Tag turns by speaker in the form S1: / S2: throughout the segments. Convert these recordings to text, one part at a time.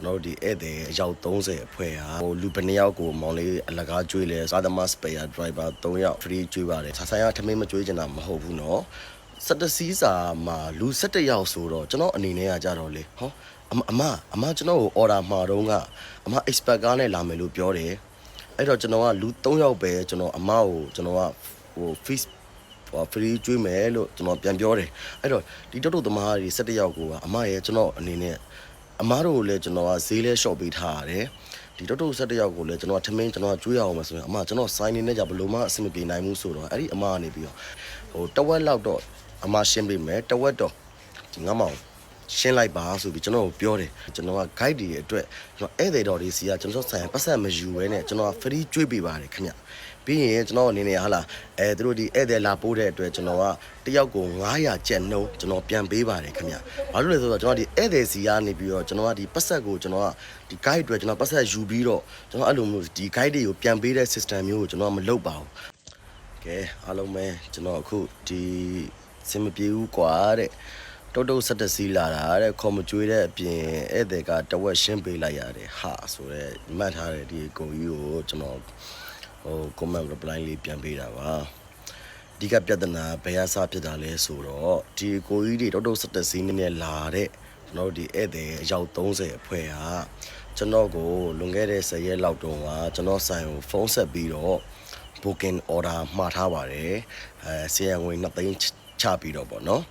S1: ကျွန်တော်တို့ဒီဧည့်သည်အယောက်30အဖွဲ့ဟာဟိုလူဘယ်နှစ်ယောက်ကိုမောင်လေးအလကားကျွေးလဲကားသမားစပယ်ယာဒရိုက်ဘာ3ယောက် free ကျွေးပါတယ်ဆာဆိုင်ကထမင်းမကျွေးချင်တာမဟုတ်ဘူးเนาะ17စီးစာမှာလူ17ယောက်ဆိုတော့ကျွန်တော်အနေနဲ့ကကြတော့လေဟောအမအမအမကျွန်တော်ကို order မှာတော့ကအမ expert ကားနဲ့လာမယ်လို့ပြောတယ်အဲ့တော့ကျွန်တော်ကလူ3ယောက်ပဲကျွန်တော်အမကိုကျွန်တော်ကဟို fees ဟို free ကျွေးမယ်လို့ကျွန်တော်ပြန်ပြောတယ်အဲ့တော့ဒီတုတ်တုတ်သမားတွေ17ယောက်ကိုကအမရဲ့ကျွန်တော်အနေနဲ့ အမတို့ကိုလည်းကျွန်တော်ကဈေးလဲ short ပေးထားရတယ်ဒီတုတ်တုတ်17ယောက်ကိုလည်းကျွန်တော်ကထမင်းကျွန်တော်ကကျွေးရအောင်မဆိုရင်အမကျွန်တော်စိုင်းနေနဲ့ကြဘလို့မှအဆင်မပြေနိုင်ဘူးဆိုတော့အဲ့ဒီအမကနေပြီးတော့ဟိုတဝက်လောက်တော့အမရှင်းပေးမယ်တဝက်တော့ဒီငါမောင် ရှင်းလိုက်ပါဆိုပြီးကျွန်တော်ကိုပြောတယ်ကျွန်တော်က guide တွေအတွက်ကျွန်တော်ဧည့်သည်တော်တွေစီကကျွန်တော်ဆိုင်ပတ်ဆက်မယူဘဲနဲ့ကျွန်တော်က free ကျွေးပေးပါတယ်ခင်ဗျပြီးရင်ကျွန်တော်အနေနဲ့ဟာလာအဲသူတို့ဒီဧည့်သည်လာပို့တဲ့အတွက်ကျွန်တော်ကတယောက်ကို900ကျပ်နှုန်းကျွန်တော်ပြန်ပေးပါတယ်ခင်ဗျဘာလို့လဲဆိုတော့ကျွန်တော်ဒီဧည့်သည်စီကနေပြီးတော့ကျွန်တော်ကဒီပတ်ဆက်ကိုကျွန်တော်ကဒီ guide အတွက်ကျွန်တော်ပတ်ဆက်ယူပြီးတော့ကျွန်တော်အဲ့လိုမျိုးဒီ guide တွေကိုပြန်ပေးတဲ့ system မျိုးကိုကျွန်တော်ကမလုပ်ပါဘူးကဲအားလုံးပဲကျွန်တော်အခုဒီစင်မပြေဘူးကွာတဲ့ တုတ်တုတ်ဆက်တစီလာတာတဲ့ခေါ်မကျွေးတဲ့အပြင်ဧည့်သည်ကတဝက်ရှင်းပေးလိုက်ရတယ်ဟာဆိုတော့မှတ်ထားတဲ့ဒီကိုကြီးကိုကျွန်တော်ဟို comment reply လေးပြန်ပေးတာပါဒီကပြဿနာဘယ်အစားဖြစ်တာလဲဆိုတော့ဒီကိုကြီးတွေတုတ်တုတ်ဆက်တစီနည်းနည်းလာတဲ့ကျွန်တော်တို့ဒီဧည့်သည်အယောက်30အဖွဲ့ဟာကျွန်တော်ကိုလွန်ခဲ့တဲ့10ရက်လောက်တုန်းကကျွန်တော်ဆိုင်ကိုဖုန်းဆက်ပြီးတော့ booking order မှားထားပါတယ်အဲဆေးရငွေ2သိန်း ချပြီးတော့ပေါ့နော်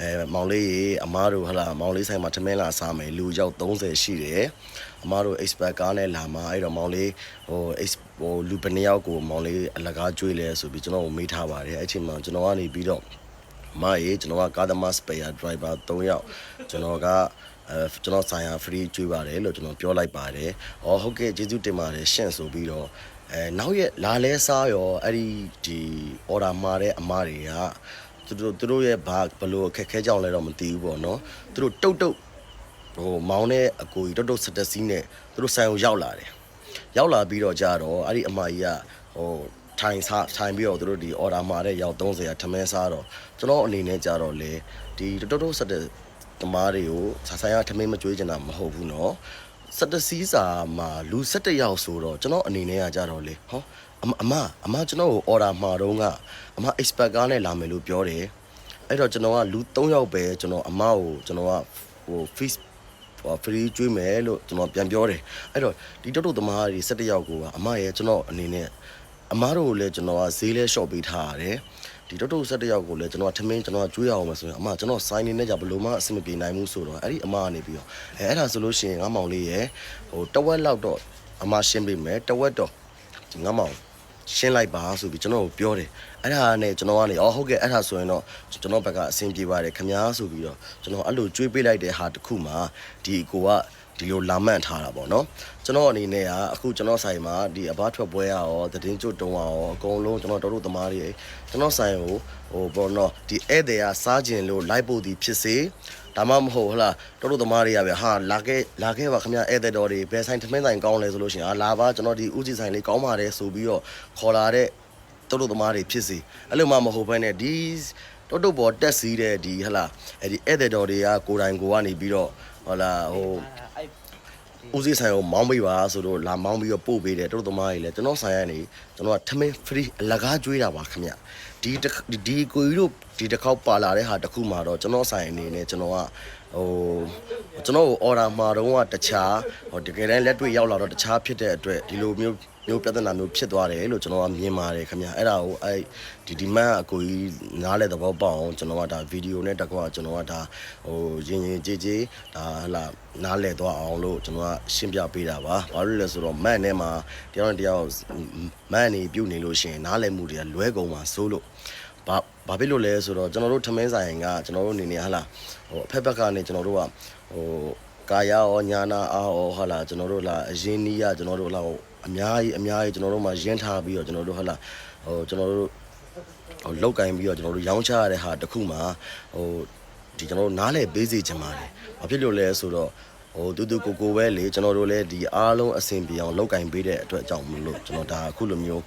S1: အဲမောင်လေးရေအမားတို့ဟလာမောင်လေးဆိုင်မှာထမင်းလာစားမယ်လူရောက်30ရှိတယ်အမားတို့ expert ကားနဲ့လာမှာအဲ့တော့မောင်လေးဟို ex ဟိုလူဘယ်နှစ်ယောက်ကိုမောင်လေးအလကားကျွေးလဲဆိုပြီးကျွန်တော်ကိုမေးထားပါတယ်အဲ့ချိန်မှာကျွန်တော်ကနေပြီးတော့မရေကျွန်တော်ကကားသမားစပယ်ယာဒရိုက်ဘာ3ယောက်ကျွန်တော်ကအဲကျွန်တော်ဆိုင်ရာ free ကျွေးပါတယ်လို့ကျွန်တော်ပြောလိုက်ပါတယ်။အော်ဟုတ်ကဲ့ကျေးဇူးတင်ပါတယ်ရှင့်ဆိုပြီးတော့အဲနောက်ရက်လာလဲစားရောအဲ့ဒီဒီ order မှာတဲ့အမားတွေက သူတို့သူတို့ရဲ့ဘာဘလို့အခက်ခဲကြောင့်လဲတော့မသိဘူးပေါ့နော်သူတို့တုတ်တုတ်ဟိုမောင်းတဲ့အကိုကြီးတုတ်တုတ်စတက်စီးနဲ့သူတို့ဆိုင်ကိုရောက်လာတယ်ရောက်လာပြီးတော့ကြတော့အဲ့ဒီအမကြီးကဟိုထိုင်စားထိုင်ပြီးတော့သူတို့ဒီ order မှာတဲ့ရောက်30ရာထမင်းစားတော့ကျွန်တော်အနေနဲ့ကြတော့လေဒီတုတ်တုတ်စတက်တမားတွေကိုဆိုင်ကထမင်းမကြွေးကျင်တာမဟုတ်ဘူးနော်စတစီစာမှာလူ၁၇ယောက်ဆိုတော့ကျွန်တော်အနေနဲ့ကကြတော့လေဟော အမအမအမကျွန်တော်ကို order မှာတော့ကအမ expert ကားနဲ့လာမယ်လို့ပြောတယ်အဲ့တော့ကျွန်တော်ကလူ3ယောက်ပဲကျွန်တော်အမကိုကျွန်တော်ကဟို fees ဟို free ကျွေးမယ်လို့ကျွန်တော်ပြန်ပြောတယ်အဲ့တော့ဒီတုတ်တုတ်သမားတွေ17ယောက်ကိုကအမရဲ့ကျွန်တော်အနေနဲ့အမားတို့ကိုလည်းကျွန်တော်ကဈေးလဲ short ပေးထားရတယ်ဒီတုတ်တုတ်17ယောက်ကိုလည်းကျွန်တော်ကထမင်းကျွန်တော်ကကျွေးရအောင်မဆိုရင်အမကျွန်တော်စိုင်းနေနဲ့ကြဘလို့မှအဆင်မပြေနိုင်ဘူးဆိုတော့အဲ့ဒီအမကနေပြီးတော့အဲအဲ့ဒါဆိုလို့ရှိရင်ငါမောင်လေးရဲ့ဟိုတဝက်လောက်တော့အမရှင်းပေးမယ်တဝက်တော့ဒီငါမောင် ရှင်းလိုက်ပါဆိုပြီးကျွန်တော်ကိုပြောတယ်အဲ့ဒါနဲ့ကျွန်တော်ကနေအော်ဟုတ်ကဲ့အဲ့ဒါဆိုရင်တော့ကျွန်တော်ဘက်ကအဆင်ပြေပါတယ်ခမားဆိုပြီးတော့ကျွန်တော်အဲ့လိုကြွေးပေးလိုက်တဲ့ဟာတစ်ခုမှာဒီကိုက ဒီလိုလာမှန်ထားတာပေါ့နော်ကျွန်တော်အနေနဲ့ကအခုကျွန်တော်ဆိုင်မှာဒီအဘထွက်ပွဲရရောသတင်းကျွတ်တုံးရရောအကုန်လုံးကျွန်တော်တို့တို့သမားတွေကျွန်တော်ဆိုင်ကိုဟိုပေါ့နော်ဒီဧည့်သည်ကစားကျင်လို့လိုက်ဖို့ဒီဖြစ်စေဒါမှမဟုတ်ဟလာတို့တို့သမားတွေကပဲဟာလာခဲ့လာခဲ့ပါခင်ဗျဧည့်သည်တော်တွေဘယ်ဆိုင်ထမင်းဆိုင်ကောင်းလဲဆိုလို့ရှိရင်ဟာလာပါကျွန်တော်ဒီဥကြည်ဆိုင်လေးကောင်းပါတယ်ဆိုပြီးတော့ခေါ်လာတဲ့တို့တို့သမားတွေဖြစ်စေအဲ့လိုမှမဟုတ်ဘဲနဲ့ဒီတို့တို့ပေါ်တက်စီးတဲ့ဒီဟလာအဲ့ဒီဧည့်သည်တော်တွေကကိုယ်တိုင်ကိုကနေပြီးတော့ဟလာဟို ဦးစီးဆိုင်ကိုမောင်းပေးပါဆိုတော့လာမောင်းပြီးတော့ပို့ပေးတယ်တို့သမားကြီးလည်းကျွန်တော်ဆိုင်ရနေကျွန်တော်ကထမင်း free အလကားကျွေးတာပါခင်ဗျဒီတစ်ခဒီကိုကြီးတို့ဒီတစ်ခေါက်ပါလာတဲ့ဟာတစ်ခုမှတော့ကျွန်တော်ဆိုင်အနေနဲ့ကျွန်တော်ကဟိုကျွန်တော်ကို order မှာတော့ကတခြားဟိုတကယ်တမ်းလက်တွေ့ရောက်လာတော့တခြားဖြစ်တဲ့အတွက်ဒီလိုမျိုး မျိုးပြဿနာမျိုးဖြစ်သွားတယ်လို့ကျွန်တော်ကမြင်ပါတယ်ခင်ဗျအဲ့ဒါကိုအဲ့ဒီဒီမန်အကိုကြီးနားလဲသဘောပေါက်အောင်ကျွန်တော်ကဒါဗီဒီယိုနဲ့တကွာကျွန်တော်ကဒါဟိုရင်ရင်ကြည်ကြည်ဒါဟလာနားလဲသွားအောင်လို့ကျွန်တော်ကရှင်းပြပေးတာပါဘာလို့လဲဆိုတော့မန်ထဲမှာတယောက်နဲ့တယောက်မန်နေပြုတ်နေလို့ရှိရင်နားလဲမှုတွေကလွဲကုန်ပါစိုးလို့ဘာဘာဖြစ်လို့လဲဆိုတော့ကျွန်တော်တို့ထမင်းဆိုင်ကကျွန်တော်တို့အနေနဲ့ဟလာဟိုအဖက်ဘက်ကနေကျွန်တော်တို့ကဟို ကာယရောညာနာအားရောဟလာကျွန်တော်တို့လာအရင်နီးရကျွန်တော်တို့လာအများကြီးအများကြီးကျွန်တော်တို့မှာရင်းထားပြီးတော့ကျွန်တော်တို့ဟလာဟိုကျွန်တော်တို့ဟိုလောက်ကင်ပြီးတော့ကျွန်တော်တို့ရောင်းချရတဲ့ဟာတစ်ခုမှာဟိုဒီကျွန်တော်တို့နားလဲပေးစီချင်ပါတယ်ဘာဖြစ်လို့လဲဆိုတော့ဟိုတူတူကိုကိုပဲလေကျွန်တော်တို့လည်းဒီအားလုံးအဆင်ပြေအောင်လောက်ကင်ပေးတဲ့အတွက်အကြောင်းမလို့ကျွန်တော်ဒါအခုလိုမျိုး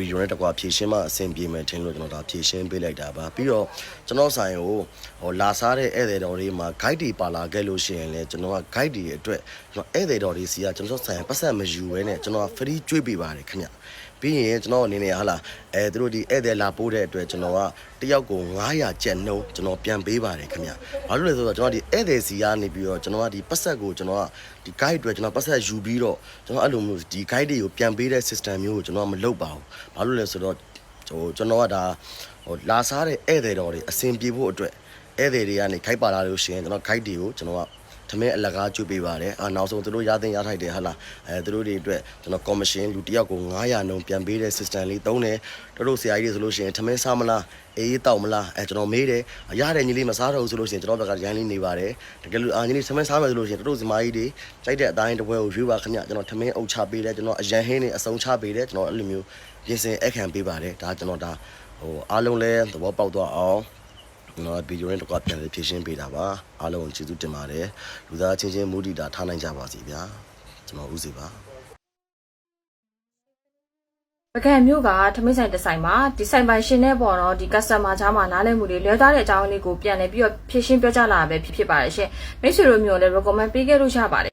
S1: ဗဗီဒီယိုနဲ့တကွာဖြည့်ရှင်းမှအဆင်ပြေမယ်ထင်လို့ကျွန်တော်ဒါဖြည့်ရှင်းပေးလိုက်တာပါပြီးတော့ကျွန်တော်ဆိုင်ကိုဟိုလာစားတဲ့ဧည့်သည်တော်တွေမှာ guide တွေပါလာခဲ့လို့ရှိရင်လည်းကျွန်တော်က guide တွေအတွက်ကျွန်တော်ဧည့်သည်တော်တွေစီကကျွန်တော်ဆိုင်ပတ်ဆက်မယူဘဲနဲ့ကျွန်တော်က free ကျွေးပေးပါတယ်ခင်ဗျ ပြီးရင်ကျွန်တော်အနေနဲ့ဟာလာအဲသူတို့ဒီဧည့်သည်လာပို့တဲ့အတွက်ကျွန်တော်ကတယောက်ကို900ကျပ်နှုန်းကျွန်တော်ပြန်ပေးပါတယ်ခင်ဗျဘာလို့လဲဆိုတော့ကျွန်တော်ဒီဧည့်သည်စီကနေပြီးတော့ကျွန်တော်ကဒီပတ်ဆက်ကိုကျွန်တော်ကဒီ guide အတွက်ကျွန်တော်ပတ်ဆက်ယူပြီးတော့ကျွန်တော်အဲ့လိုမျိုးဒီ guide တွေကိုပြန်ပေးတဲ့ system မျိုးကိုကျွန်တော်ကမလုပ်ပါဘူးဘာလို့လဲဆိုတော့ဟိုကျွန်တော်ကဒါဟိုလာစားတဲ့ဧည့်သည်တော်တွေအဆင်ပြေဖို့အတွက်ဧည့်သည်တွေကနေ guide ပါလာလို့ရှိရင်ကျွန်တော် guide တွေကိုကျွန်တော်က သမင်းအလကားကျွေးပေးပါတယ်အာနောက်ဆုံးသူတို့ရသင်ရထိုက်တယ်ဟာလားအဲသူတို့တွေအတွက်ကျွန်တော် commission လူတစ်ယောက်ကို900နှုန်းပြန်ပေးတဲ့ system လေးသုံးတယ်တို့တို့ဆရာကြီးတွေဆိုလို့ရှိရင်သမင်းစားမလားအေးတောက်မလားအဲကျွန်တော်မေးတယ်ရတယ်ညီလေးမစားတော့ဘူးဆိုလို့ရှိရင်ကျွန်တော်ဘက်ကရန်လေးနေပါတယ်တကယ်လို့အာညီလေးသမင်းစားမယ်ဆိုလို့ရှိရင်တို့တို့စမားကြီးတွေကြိုက်တဲ့အတိုင်းတစ်ပွဲကိုရွေးပါခင်ဗျကျွန်တော်သမင်းအုပ်ချပေးတယ်ကျွန်တော်အရန်ဟင်းနေအစုံချပေးတယ်ကျွန်တော်အဲ့လိုမျိုးပြင်ဆင်အခန့်ပေးပါတယ်ဒါကျွန်တော်ဒါဟိုအားလုံးလဲသဘောပေါက်သွားအောင် ကျွန်တော်ဗီဒီယိုနဲ့တော့ပြန်လေးဖြည့်ရှင်းပေးတာပါအားလုံးကိုကျေးဇူးတင်ပါတယ်လူသားချင်းချင်းမူတည်တာထားနိုင်ကြပါစေဗျာကျွန်တော်ဦးစီပါ
S2: ပကံမျိုးကထမင်းဆိုင်တစ်ဆိုင်မှာဒီဆိုင်ပိုင်ရှင်နဲ့ပေါ့နော်ဒီ customer ချားမှာနားလည်မှုတွေလွဲသွားတဲ့အကြောင်းလေးကိုပြန်လည်ပြီးတော့ဖြည့်ရှင်းပြောကြလာတာပဲဖြစ်ဖြစ်ပါတယ်ရှင်မိတ်ဆွေတို့မျိုးလည်း recommend ပေးခဲ့လို့ရပါတယ်